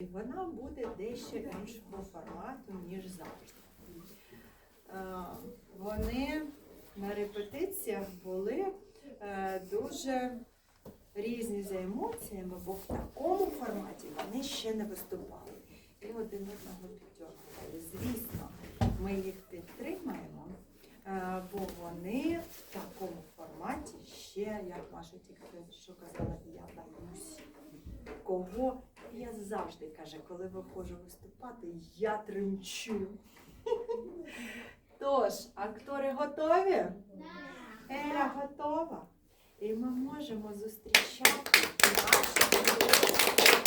Вона буде дещо іншого формату, ніж завжди. Е, Вони на репетиціях були е, дуже різні за емоціями, бо в такому форматі вони ще не виступали. І один одного підтягували. Звісно, ми їх підтримаємо, е, бо вони в такому форматі ще, як Маша тільки що казала, я боюсь. Кого я завжди каже, коли виходжу виступати, я тремчу. Тож, актори готові? Еля готова. І ми можемо зустрічати наших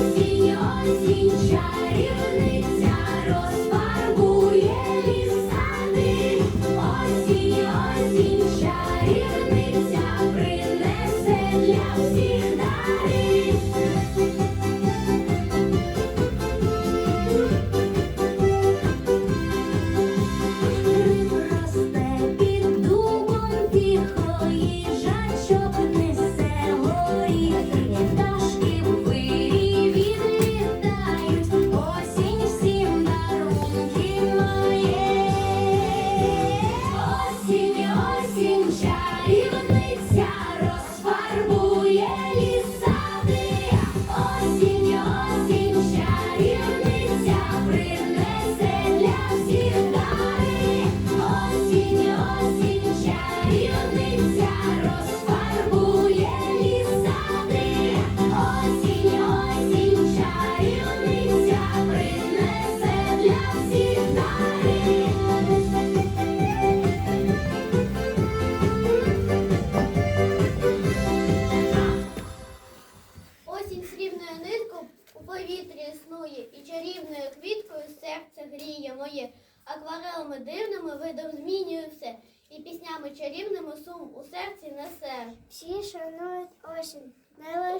Осінь, осінь, чарівниця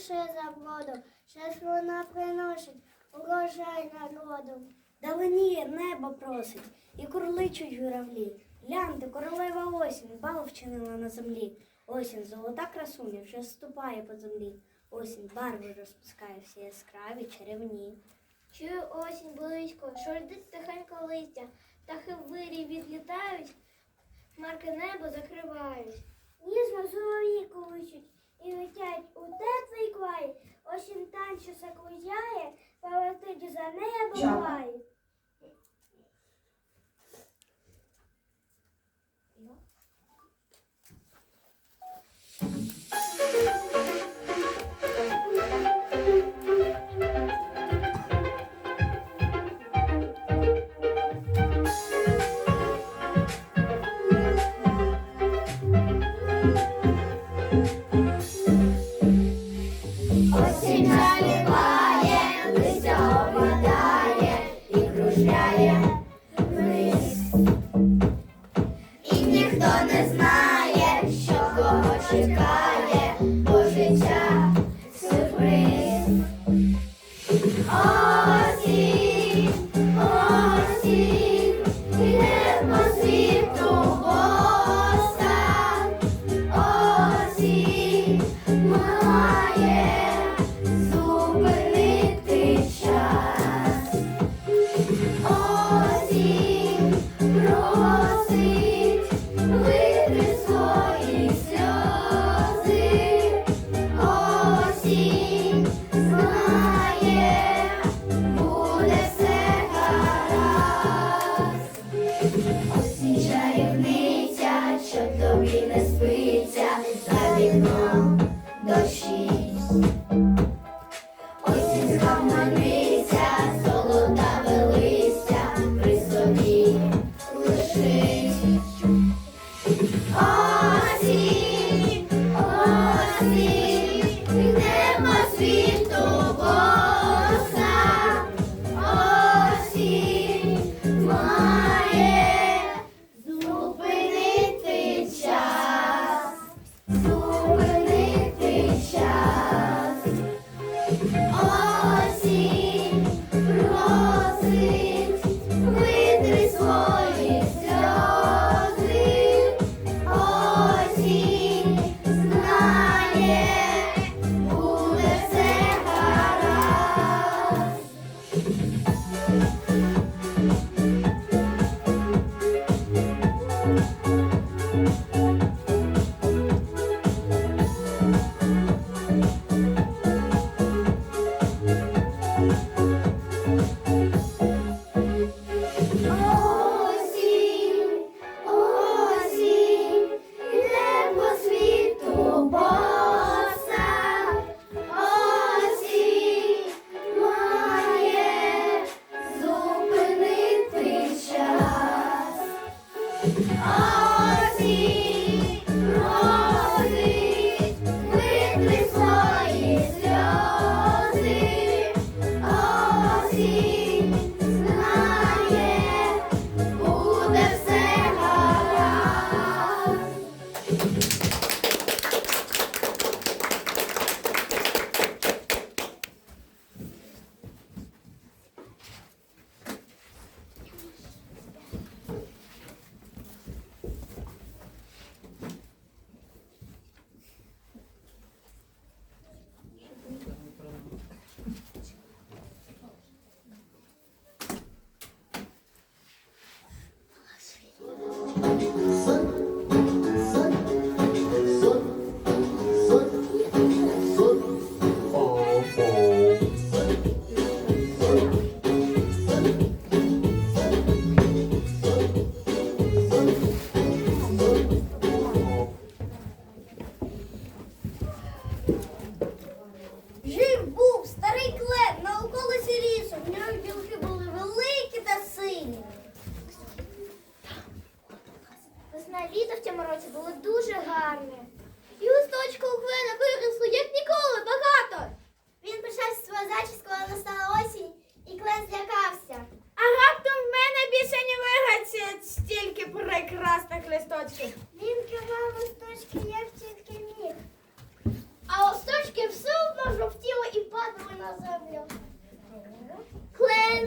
лише за воду, щас вона приносить урожай народу. Далиніє небо просить, і курличуть журавлі. Гляньте, королева осінь, бал вчинила на землі. Осінь, золота красуня, вже ступає по землі. Осінь барви розпускає всі яскраві, чарівні. Чую осінь близько, шордить тихенько листя, птахи в вирі відлітають, хмарки небо закривають. Ніжно солов'ї количуть і летять у теплий край. Осінь танчу закружає, полетить за небо гай.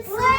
Клен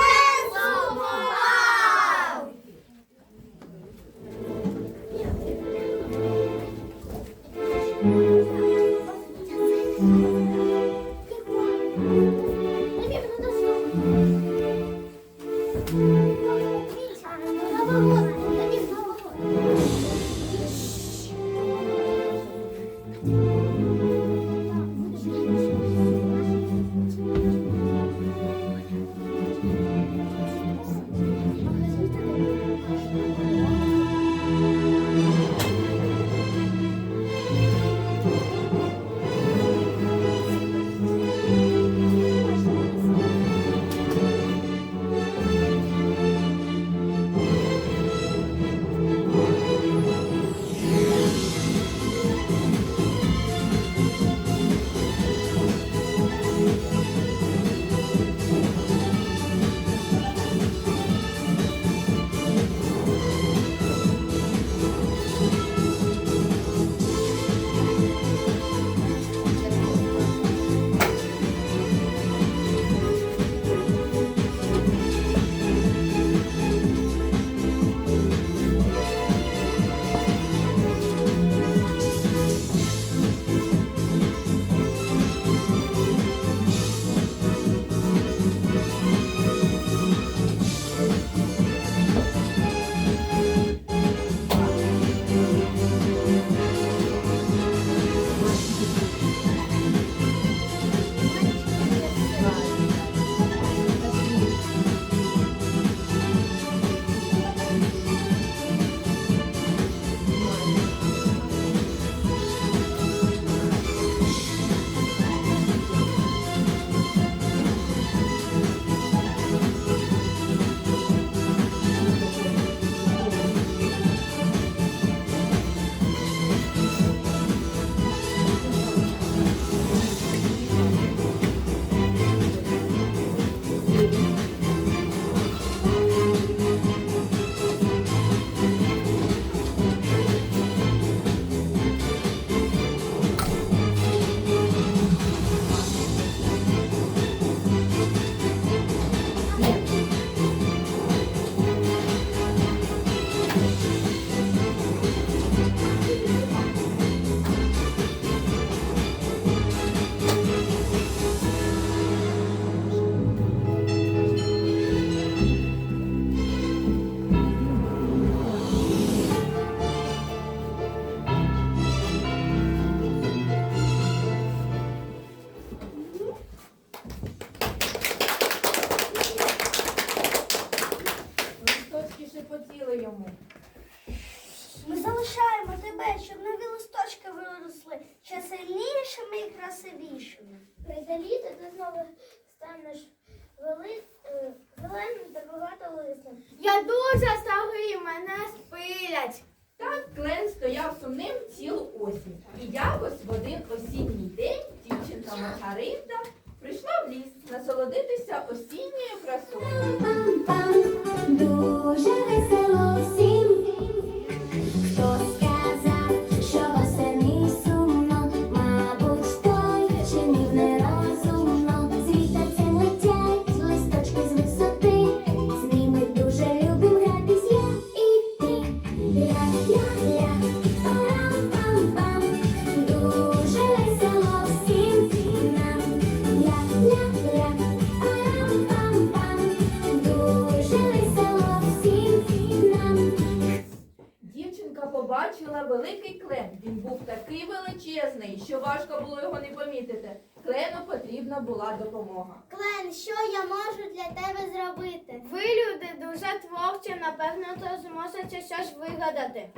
то змуситься щось вигадати.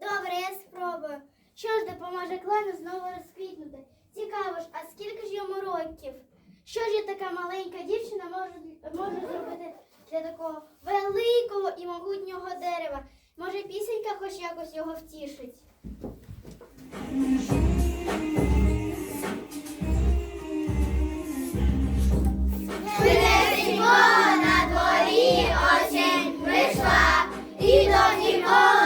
Добре, я спробую. Що ж допоможе клану знову розквітнути? Цікаво ж, а скільки ж йому років? Що ж я така маленька дівчина може, може зробити для такого великого і могутнього дерева? Може, пісенька хоч якось його втішить? Господі.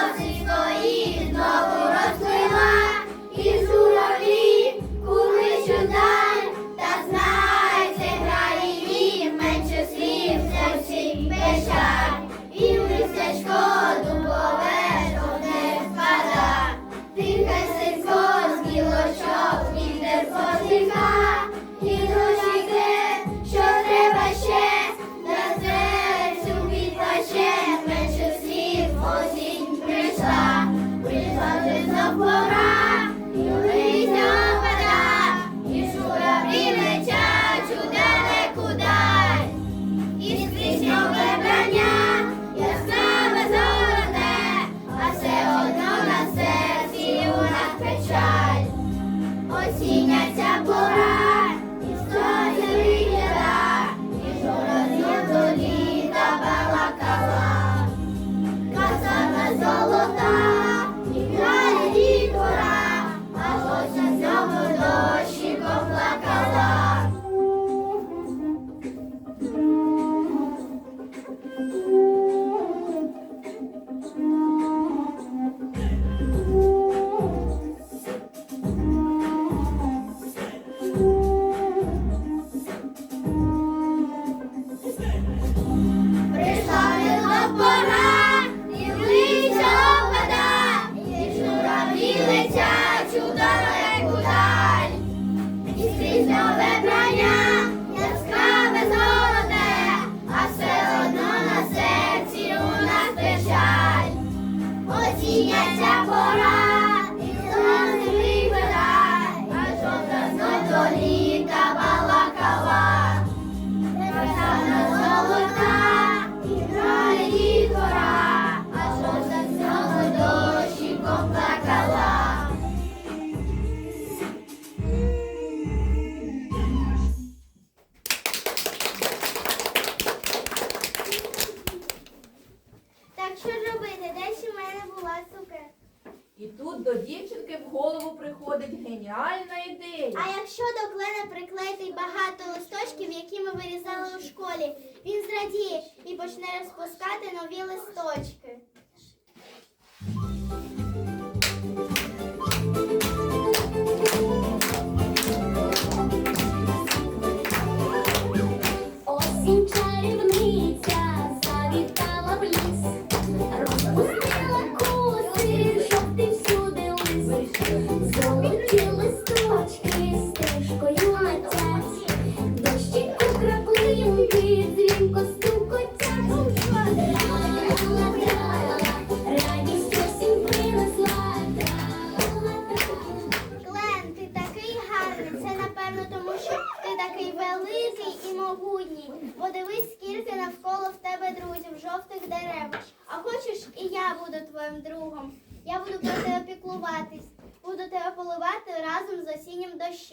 листочків, які ми вирізали у школі. Він зрадіє і почне розпускати нові листочки.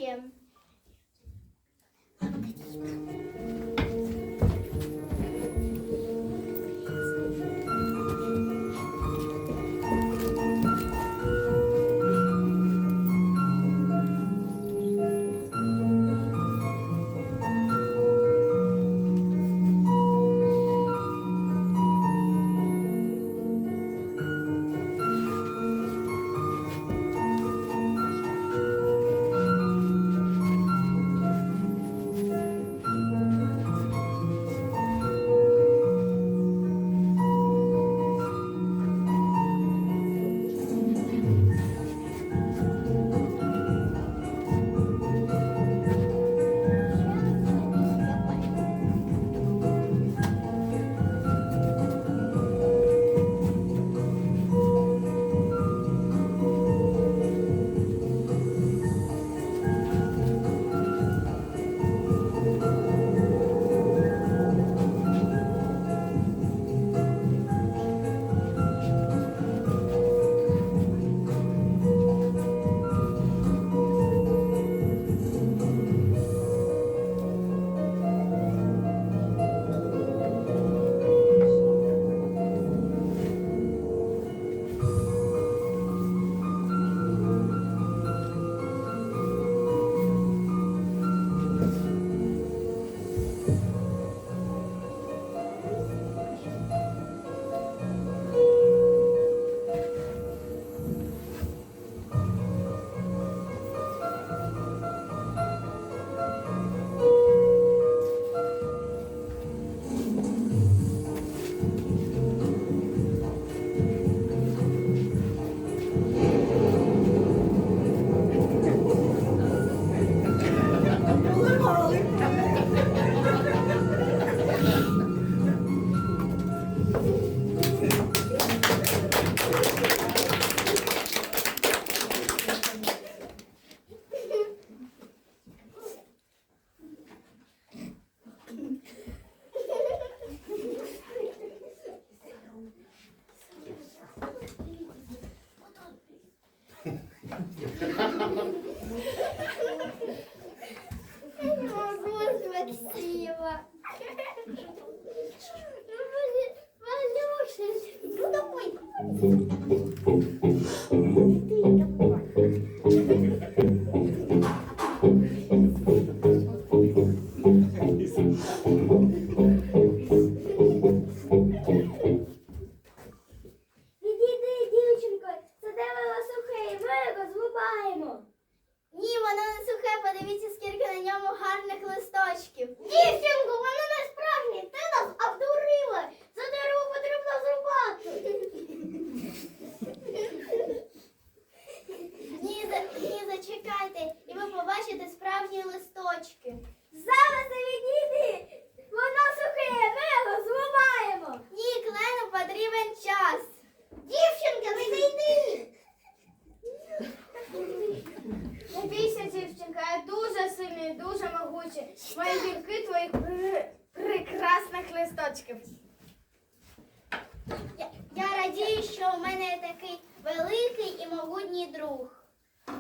Аптечка. Аптечка.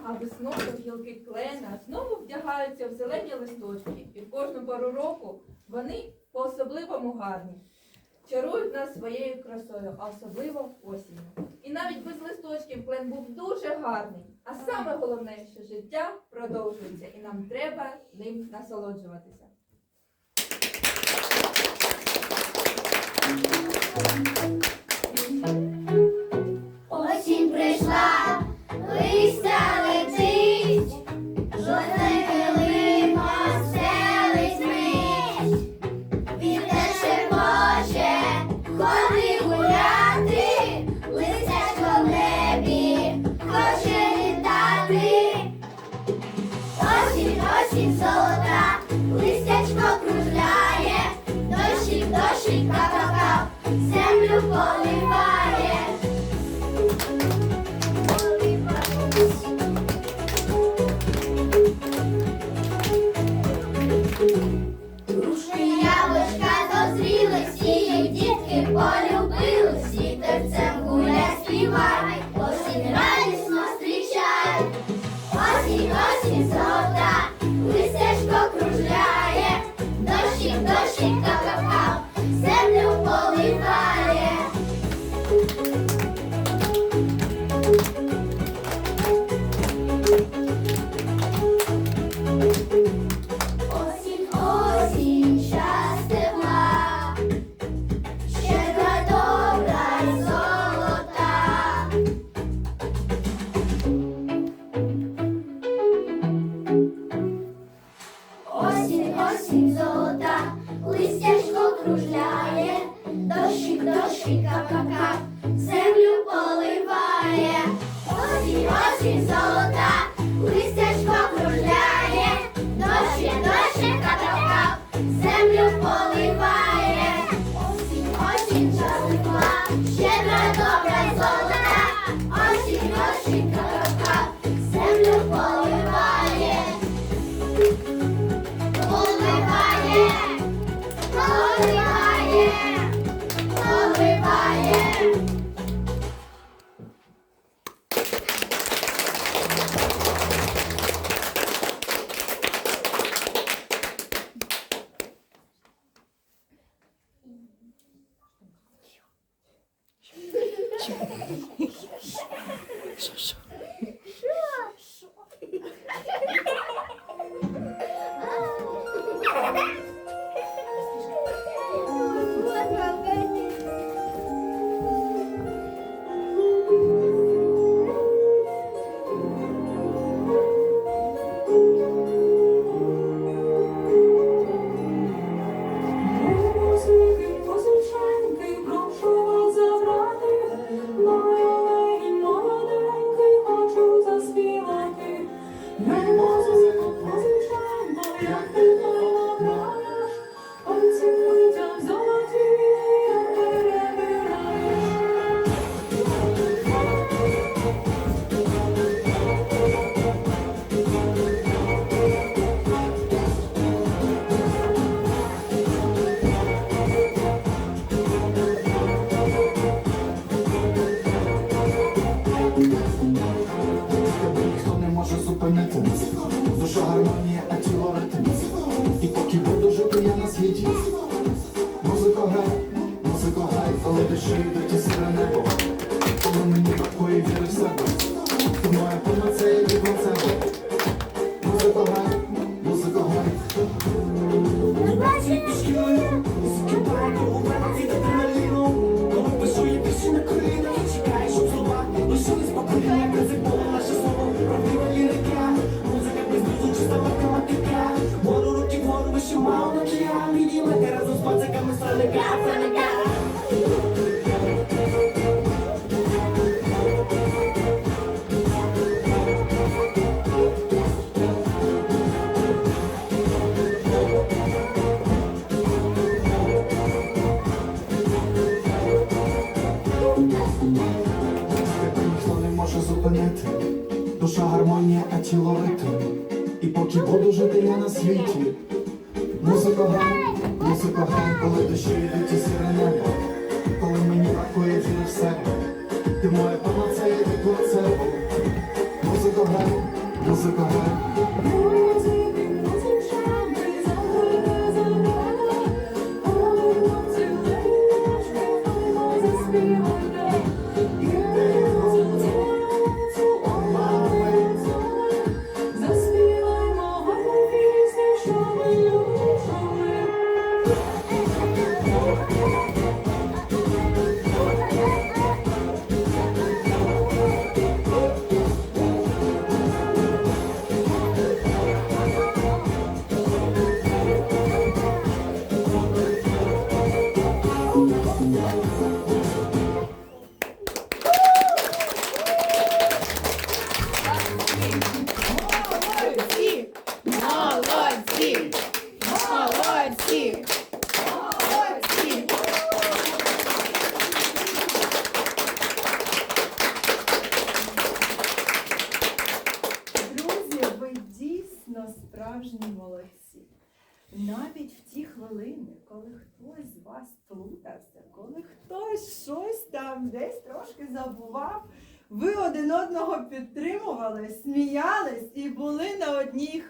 а весною гілки клена знову вдягаються в зелені листочки, і в кожну пару року вони по-особливому гарні. Чарують нас своєю красою, а особливо осінню. І навіть без листочків клен був дуже гарний. А саме головне, що життя продовжується, і нам треба ним насолоджуватися. Thank you. Sempre o осінь золота, листячко кружляє, дощик, дощик, кап-кап-кап, землю поливає, осінь, осінь золота.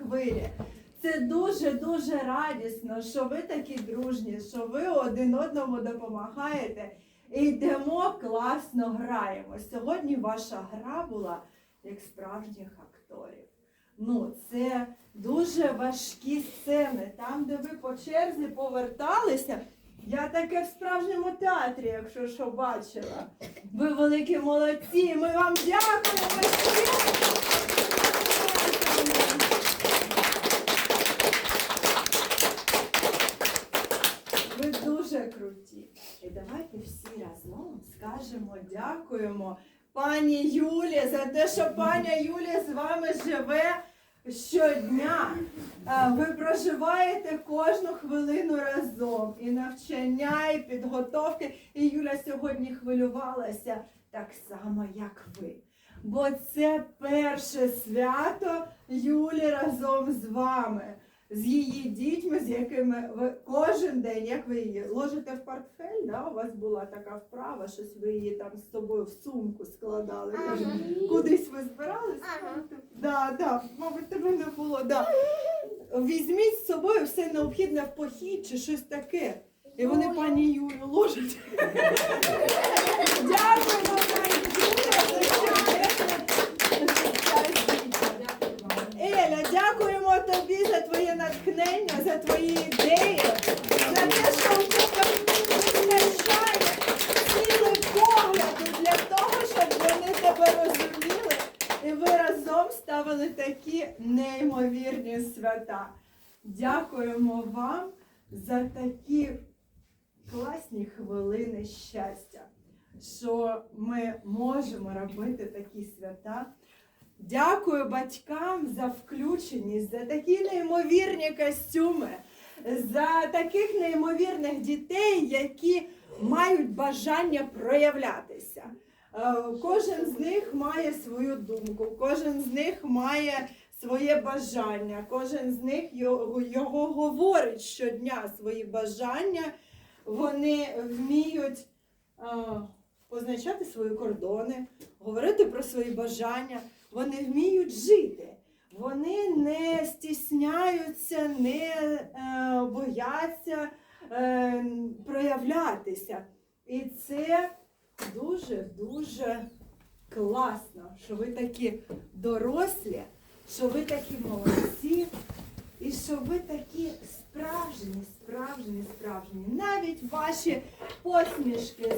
Хвилі. Це дуже-дуже радісно, що ви такі дружні, що ви один одному допомагаєте і йдемо класно граємо. Сьогодні ваша гра була як справжніх акторів. Ну, це дуже важкі сцени, там, де ви по черзі поверталися. Я таке в справжньому театрі, якщо що бачила. Ви великі молодці. Ми вам дякуємо. всім. Ви дуже круті. І давайте всі разом скажемо дякуємо пані Юлі за те, що паня Юлія з вами живе щодня. Е, Ви проживаєте кожну хвилину разом. І навчання, і підготовки. І Юля сьогодні хвилювалася так само, як ви. Бо це перше свято Юлі разом з вами, з її дітьми, з якими ви кожен день, як ви її ложите в портфель, да? у вас була така вправа, щось ви її там з собою в сумку складали. Каже, Кудись ви збирались? Да, да, мабуть, тебе не було. Да. Візьміть з собою все необхідне в похід чи щось таке. І вони пані Юлю ложать. Дякуємо, пані Юля, за щастя. Дякую вам. Еля, дякуємо тобі за твоє натхнення, за твої ідеї, за те, що вистачає сили погляду для того, щоб вони тебе розуміли. І ви разом ставили такі неймовірні свята. Дякуємо вам за такі класні хвилини щастя, що ми можемо робити такі свята Дякую батькам за включеність, за такі неймовірні костюми, за таких неймовірних дітей, які мають бажання проявлятися. Е, Кожен з них має свою думку, кожен з них має своє бажання, кожен з них його, його говорить щодня свої бажання. Вони вміють е, позначати свої кордони, говорити про свої бажання. Вони вміють жити. Вони не стісняються, не е, бояться е, проявлятися. І це дуже-дуже класно, що ви такі дорослі, що ви такі молодці, і що ви такі справжні, справжні, справжні. Навіть ваші посмішки